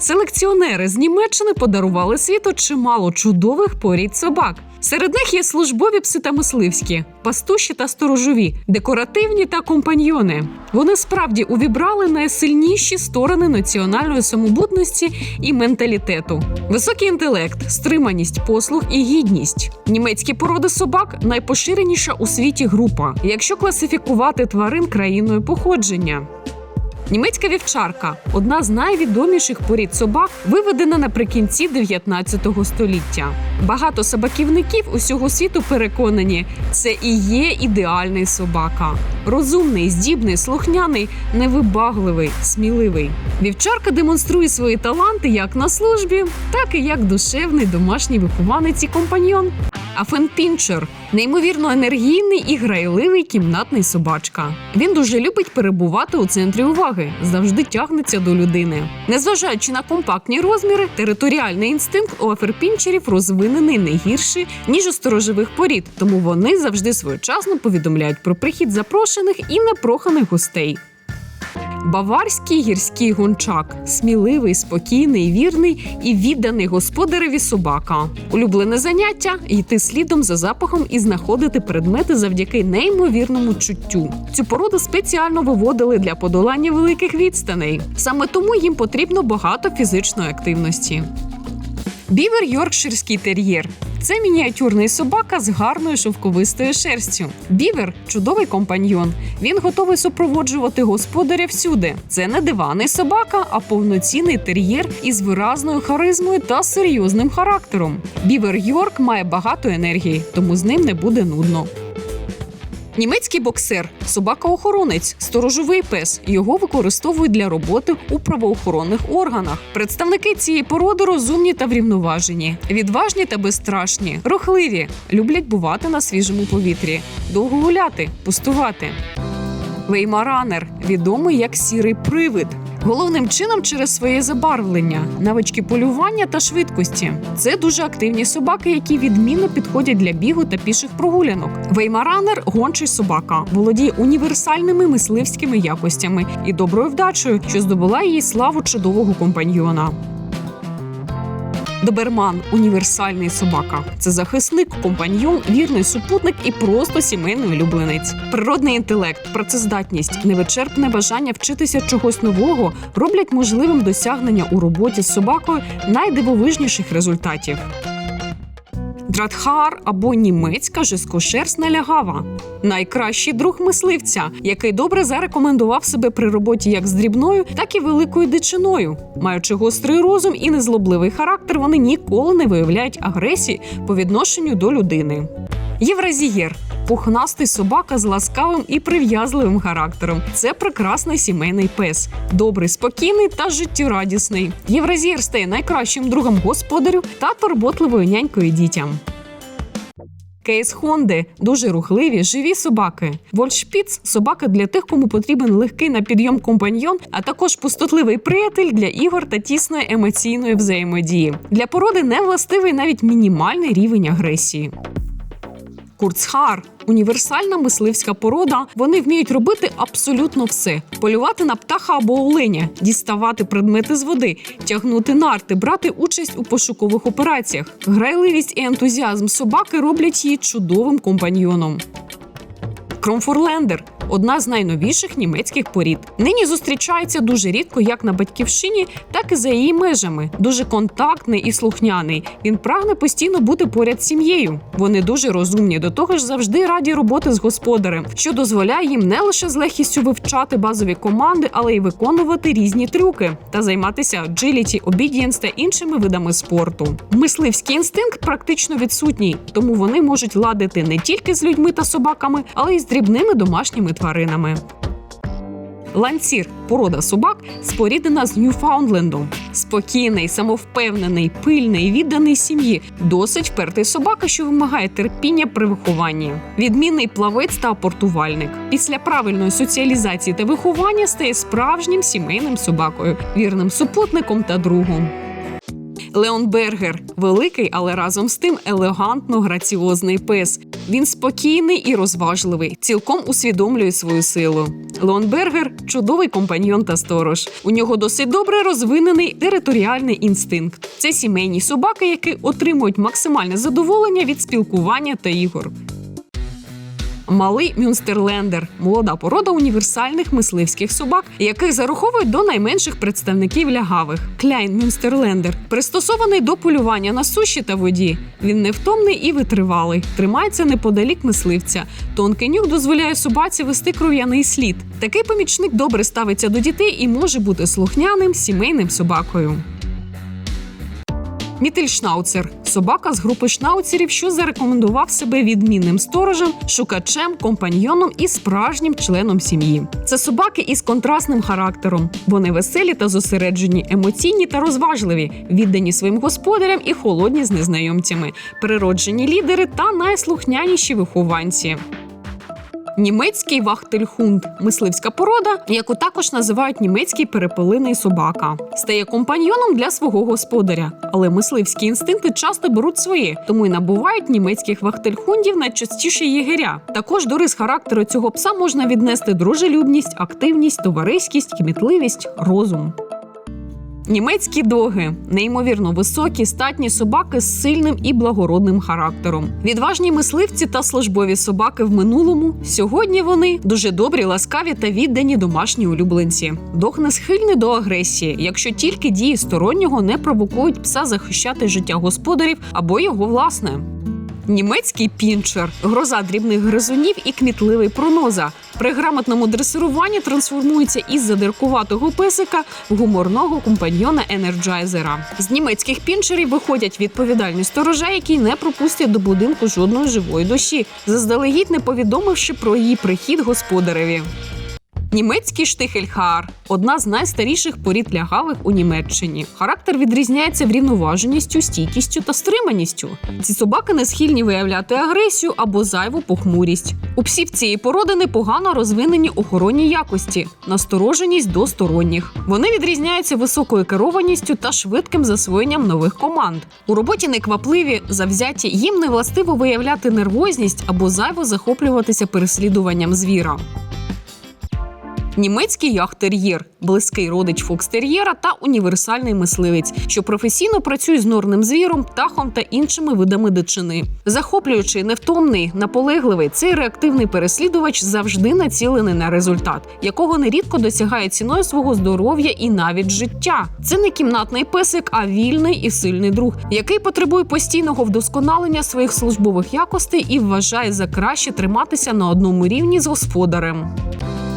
Селекціонери з Німеччини подарували світу чимало чудових порід собак. Серед них є службові пси та мисливські, пастуші та сторожові, декоративні та компаньйони. Вони справді увібрали найсильніші сторони національної самобутності і менталітету: високий інтелект, стриманість, послуг і гідність. Німецькі породи собак найпоширеніша у світі група, якщо класифікувати тварин країною походження. Німецька вівчарка одна з найвідоміших порід собак, виведена наприкінці 19 століття. Багато собаківників усього світу переконані, це і є ідеальний собака. Розумний, здібний, слухняний, невибагливий, сміливий. Вівчарка демонструє свої таланти як на службі, так і як душевний домашній вихованець і компаньйон. А Фенпінчер неймовірно енергійний і грайливий кімнатний собачка. Він дуже любить перебувати у центрі уваги, завжди тягнеться до людини. Незважаючи на компактні розміри, територіальний інстинкт у аферпінчерів розвинений не гірше, ніж у сторожових порід, тому вони завжди своєчасно повідомляють про прихід запрошених і непроханих гостей. Баварський гірський гончак сміливий, спокійний, вірний і відданий господареві собака. Улюблене заняття йти слідом за запахом і знаходити предмети завдяки неймовірному чуттю. Цю породу спеціально виводили для подолання великих відстаней. Саме тому їм потрібно багато фізичної активності. Бівер Йоркширський тер'єр. Це мініатюрний собака з гарною шовковистою шерстю. Бівер чудовий компаньйон. Він готовий супроводжувати господаря всюди. Це не диваний собака, а повноцінний тер'єр із виразною харизмою та серйозним характером. Бівер Йорк має багато енергії, тому з ним не буде нудно. Німецький боксер, собака-охоронець, сторожовий пес. Його використовують для роботи у правоохоронних органах. Представники цієї породи розумні та врівноважені, відважні та безстрашні, рухливі, люблять бувати на свіжому повітрі, довго гуляти, пустувати. Веймаранер відомий як сірий привид. Головним чином через своє забарвлення, навички полювання та швидкості. Це дуже активні собаки, які відмінно підходять для бігу та піших прогулянок. Веймаранер гончий собака, володіє універсальними мисливськими якостями і доброю вдачею, що здобула їй славу чудового компаньйона. Доберман універсальний собака. Це захисник, компаньйон, вірний супутник і просто сімейний улюбленець. Природний інтелект, працездатність, невичерпне бажання вчитися чогось нового роблять можливим досягнення у роботі з собакою найдивовижніших результатів. Дратхаар або німецька жескошерстна лягава найкращий друг мисливця, який добре зарекомендував себе при роботі як з дрібною, так і великою дичиною. Маючи гострий розум і незлобливий характер, вони ніколи не виявляють агресії по відношенню до людини. Євразієр пухнастий собака з ласкавим і прив'язливим характером. Це прекрасний сімейний пес, добрий, спокійний та життєрадісний. Євразієр стає найкращим другом господарю та турботливою нянькою дітям. Кейс Хонди дуже рухливі, живі собаки. Вольшпіц собака для тих, кому потрібен легкий на підйом компаньйон, а також пустотливий приятель для ігор та тісної емоційної взаємодії. Для породи не властивий навіть мінімальний рівень агресії. Курцхар універсальна мисливська порода. Вони вміють робити абсолютно все: полювати на птаха або оленя, діставати предмети з води, тягнути нарти, брати участь у пошукових операціях. Грайливість і ентузіазм собаки роблять її чудовим компаньйоном. Кромфорлендер одна з найновіших німецьких порід. Нині зустрічається дуже рідко як на батьківщині, так і за її межами. Дуже контактний і слухняний. Він прагне постійно бути поряд з сім'єю. Вони дуже розумні, до того ж завжди раді роботи з господарем, що дозволяє їм не лише з легкістю вивчати базові команди, але й виконувати різні трюки та займатися джиліті, обідієнс та іншими видами спорту. Мисливський інстинкт практично відсутній, тому вони можуть ладити не тільки з людьми та собаками, але й з дрібними домашніми тваринами. Ланцір порода собак споріднена з Ньюфаундлендом. Спокійний, самовпевнений, пильний, відданий сім'ї, досить впертий собака, що вимагає терпіння при вихованні. Відмінний плавець та апортувальник. Після правильної соціалізації та виховання стає справжнім сімейним собакою, вірним супутником та другом. Леон Бергер великий, але разом з тим елегантно граціозний пес. Він спокійний і розважливий, цілком усвідомлює свою силу. Леон Бергер чудовий компаньйон та сторож. У нього досить добре розвинений територіальний інстинкт. Це сімейні собаки, які отримують максимальне задоволення від спілкування та ігор. Малий Мюнстерлендер молода порода універсальних мисливських собак, яких зараховують до найменших представників лягавих. Кляйн Мюнстерлендер пристосований до полювання на суші та воді. Він невтомний і витривалий, тримається неподалік мисливця. Тонкий нюх дозволяє собаці вести кров'яний слід. Такий помічник добре ставиться до дітей і може бути слухняним сімейним собакою. Мітельшнауцер собака з групи шнауцерів, що зарекомендував себе відмінним сторожем, шукачем, компаньйоном і справжнім членом сім'ї. Це собаки із контрастним характером. Вони веселі та зосереджені, емоційні та розважливі, віддані своїм господарям і холодні з незнайомцями, природжені лідери та найслухняніші вихованці. Німецький вахтельхунд мисливська порода, яку також називають німецький перепелиний собака, стає компаньйоном для свого господаря. Але мисливські інстинкти часто беруть своє, тому й набувають німецьких вахтельхундів найчастіше єгеря. Також до рис характеру цього пса можна віднести дружелюбність, активність, товариськість, кмітливість, розум. Німецькі доги неймовірно високі, статні собаки з сильним і благородним характером. Відважні мисливці та службові собаки в минулому. Сьогодні вони дуже добрі, ласкаві та віддані домашні улюбленці. Дог не схильний до агресії, якщо тільки дії стороннього не провокують пса захищати життя господарів або його власне. Німецький пінчер гроза дрібних гризунів і кмітливий проноза. При грамотному дресируванні трансформується із задиркуватого песика в гуморного компаньйона енерджайзера. З німецьких пінчерів виходять відповідальні сторожа, які не пропустять до будинку жодної живої душі, заздалегідь не повідомивши про її прихід господареві. Німецький штихельхаар одна з найстаріших порід лягавих у Німеччині. Характер відрізняється врівноваженістю, стійкістю та стриманістю. Ці собаки не схильні виявляти агресію або зайву похмурість. У псів цієї породи непогано розвинені охоронні якості, настороженість до сторонніх. Вони відрізняються високою керованістю та швидким засвоєнням нових команд. У роботі неквапливі, завзяті їм не властиво виявляти нервозність або зайво захоплюватися переслідуванням звіра. Німецький яхтер'єр, близький родич фокстер'єра та універсальний мисливець, що професійно працює з норним звіром, птахом та іншими видами дичини. Захоплюючий, невтомний, наполегливий, цей реактивний переслідувач завжди націлений на результат, якого нерідко досягає ціною свого здоров'я і навіть життя. Це не кімнатний песик, а вільний і сильний друг, який потребує постійного вдосконалення своїх службових якостей і вважає за краще триматися на одному рівні з господарем.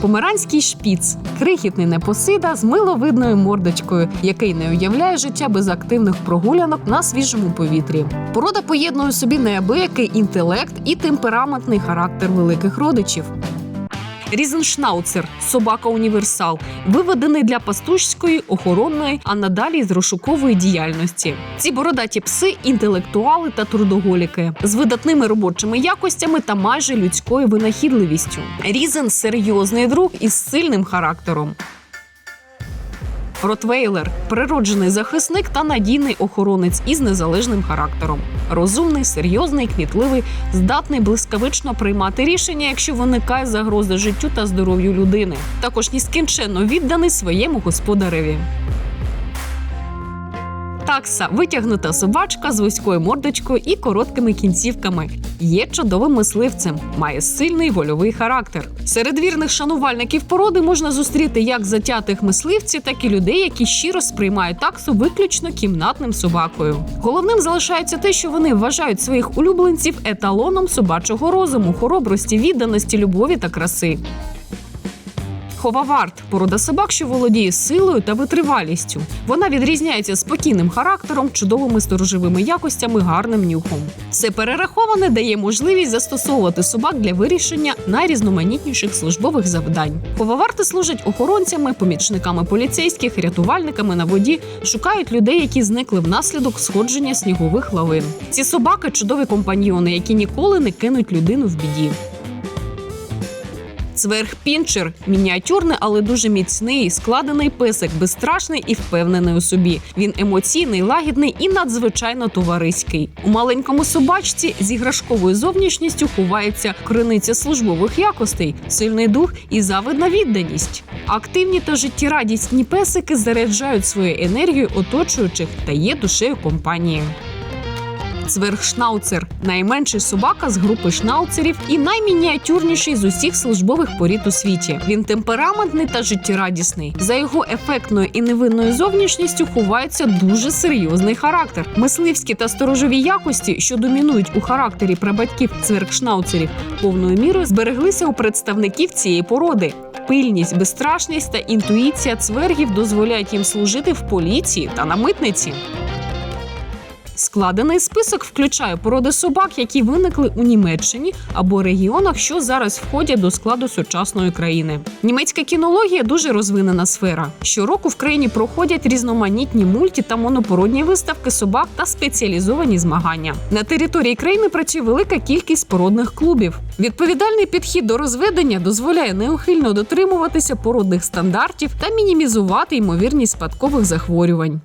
Померанський шпіц крихітний непосида з миловидною мордочкою, який не уявляє життя без активних прогулянок на свіжому повітрі. Порода поєднує собі неабиякий інтелект і темпераментний характер великих родичів. Різеншнауцер собака універсал, виведений для пастушської, охоронної, а надалі з розшукової діяльності. Ці бородаті пси інтелектуали та трудоголіки з видатними робочими якостями та майже людською винахідливістю. Різен серйозний друг із сильним характером. Ротвейлер природжений захисник та надійний охоронець із незалежним характером. Розумний, серйозний, кмітливий, здатний блискавично приймати рішення, якщо виникає загроза життю та здоров'ю людини. Також нескінченно відданий своєму господареві. Такса витягнута собачка з вузькою мордочкою і короткими кінцівками. Є чудовим мисливцем, має сильний вольовий характер. Серед вірних шанувальників породи можна зустріти як затятих мисливців, так і людей, які щиро сприймають таксу виключно кімнатним собакою. Головним залишається те, що вони вважають своїх улюбленців еталоном собачого розуму, хоробрості, відданості, любові та краси. Ховавард порода собак, що володіє силою та витривалістю. Вона відрізняється спокійним характером, чудовими сторожовими якостями, гарним нюхом. Все перераховане дає можливість застосовувати собак для вирішення найрізноманітніших службових завдань. Ховаварти служать охоронцями, помічниками поліцейських, рятувальниками на воді, шукають людей, які зникли внаслідок сходження снігових лавин. Ці собаки чудові компаньйони, які ніколи не кинуть людину в біді. Цверг-пінчер мініатюрний, але дуже міцний, складений песик, безстрашний і впевнений у собі. Він емоційний, лагідний і надзвичайно товариський. У маленькому собачці з іграшковою зовнішністю ховається криниця службових якостей, сильний дух і завидна відданість. Активні та життєрадісні песики заряджають свою енергію оточуючих та є душею компанії. Цвергшнауцер найменший собака з групи шнауцерів і наймініатюрніший з усіх службових порід у світі. Він темпераментний та життєрадісний. За його ефектною і невинною зовнішністю ховається дуже серйозний характер. Мисливські та сторожові якості, що домінують у характері прабатьків цвергшнауцерів, повною мірою збереглися у представників цієї породи. Пильність, безстрашність та інтуїція цвергів дозволяють їм служити в поліції та на митниці. Складений список включає породи собак, які виникли у Німеччині або регіонах, що зараз входять до складу сучасної країни. Німецька кінологія дуже розвинена сфера. Щороку в країні проходять різноманітні мульті та монопородні виставки собак та спеціалізовані змагання. На території країни працює велика кількість породних клубів. Відповідальний підхід до розведення дозволяє неухильно дотримуватися породних стандартів та мінімізувати ймовірність спадкових захворювань.